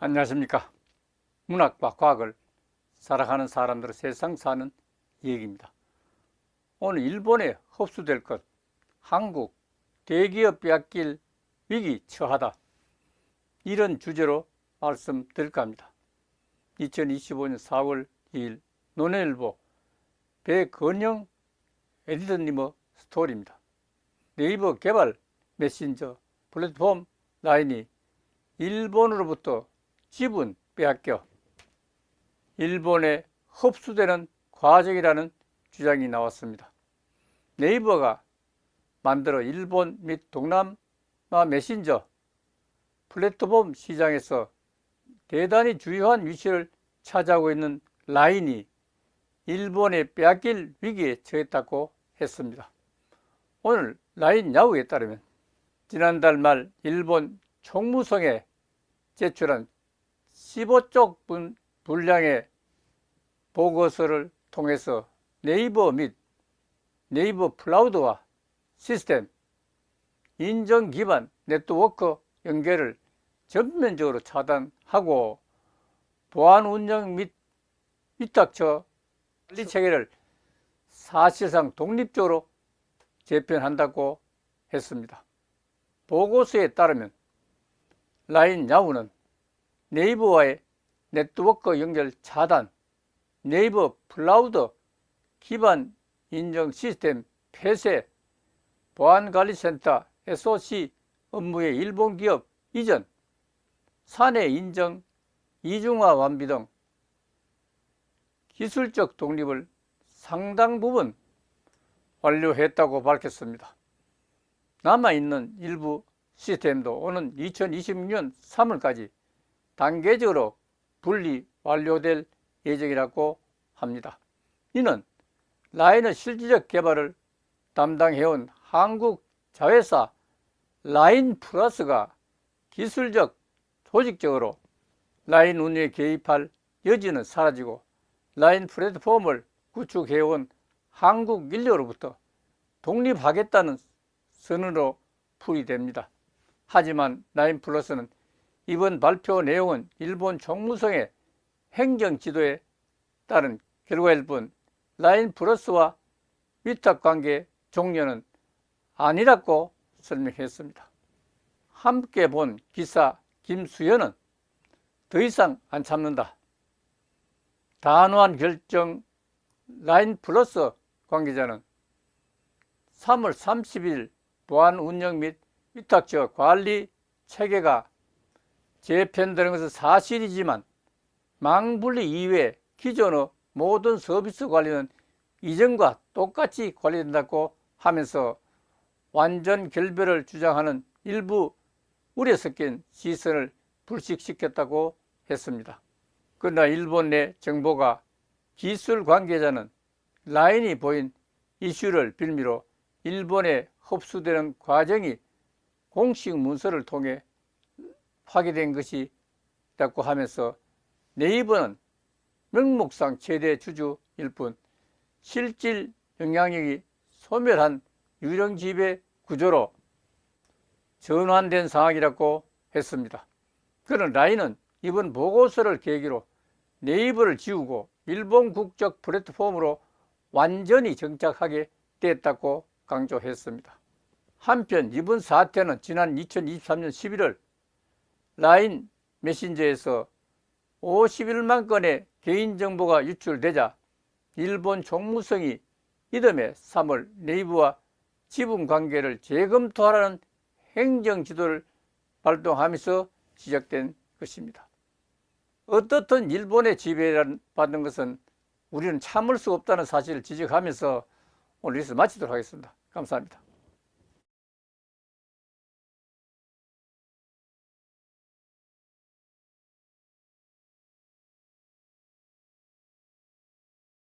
안녕하십니까. 문학과 과학을 사랑하는 사람들의 세상 사는 얘기입니다. 오늘 일본에 흡수될 것, 한국 대기업 빼앗길 위기 처하다. 이런 주제로 말씀드릴까 합니다. 2025년 4월 2일 논해일보 배건영 에디터님의 스토리입니다. 네이버 개발 메신저 플랫폼 라인이 일본으로부터 지분 빼앗겨 일본에 흡수되는 과정이라는 주장이 나왔습니다. 네이버가 만들어 일본 및 동남아 메신저 플랫폼 시장에서 대단히 주요한 위치를 차지하고 있는 라인이 일본에 빼앗길 위기에 처했다고 했습니다. 오늘 라인 야후에 따르면 지난달 말 일본 총무성에 제출한 15쪽 분 분량의 보고서를 통해서 네이버 및 네이버 클라우드와 시스템, 인정 기반 네트워크 연결을 전면적으로 차단하고 보안 운영 및 위탁처 관리 체계를 사실상 독립적으로 재편한다고 했습니다. 보고서에 따르면 라인 야후는 네이버와의 네트워크 연결 차단, 네이버 클라우드 기반 인정 시스템 폐쇄, 보안관리센터 SOC 업무의 일본 기업 이전, 사내 인정 이중화 완비 등 기술적 독립을 상당 부분 완료했다고 밝혔습니다. 남아있는 일부 시스템도 오는 2026년 3월까지 단계적으로 분리 완료될 예정이라고 합니다. 이는 라인의 실질적 개발을 담당해온 한국 자회사 라인 플러스가 기술적, 조직적으로 라인 운영에 개입할 여지는 사라지고 라인 플랫폼을 구축해온 한국 인력으로부터 독립하겠다는 선언으로 풀이됩니다. 하지만 라인 플러스는 이번 발표 내용은 일본 총무성의 행정 지도에 따른 결과일 뿐 라인 플러스와 위탁 관계 종료는 아니라고 설명했습니다. 함께 본 기사 김수현은 더 이상 안 참는다. 단호한 결정 라인 플러스 관계자는 3월 30일 보안 운영 및 위탁처 관리 체계가 재편되는 것은 사실이지만 망분리 이외 기존의 모든 서비스 관리는 이전과 똑같이 관리된다고 하면서 완전 결별을 주장하는 일부 우려 섞인 시선을 불식시켰다고 했습니다. 그러나 일본 내 정보가 기술 관계자는 라인이 보인 이슈를 빌미로 일본에 흡수되는 과정이 공식 문서를 통해 파괴된 것이라고 하면서 네이버는 명목상 최대 주주일 뿐 실질 영향력이 소멸한 유령 지배 구조로 전환된 상황이라고 했습니다. 그런 라인은 이번 보고서를 계기로 네이버를 지우고 일본 국적 플랫폼으로 완전히 정착하게 됐다고 강조했습니다. 한편 이번 사태는 지난 2023년 11월 라인 메신저에서 51만 건의 개인정보가 유출되자 일본 총무성이 이듬해 3월 네이버와 지분 관계를 재검토하라는 행정 지도를 발동하면서 시작된 것입니다. 어떻든 일본의 지배를 받는 것은 우리는 참을 수 없다는 사실을 지적하면서 오늘 뉴스 마치도록 하겠습니다. 감사합니다.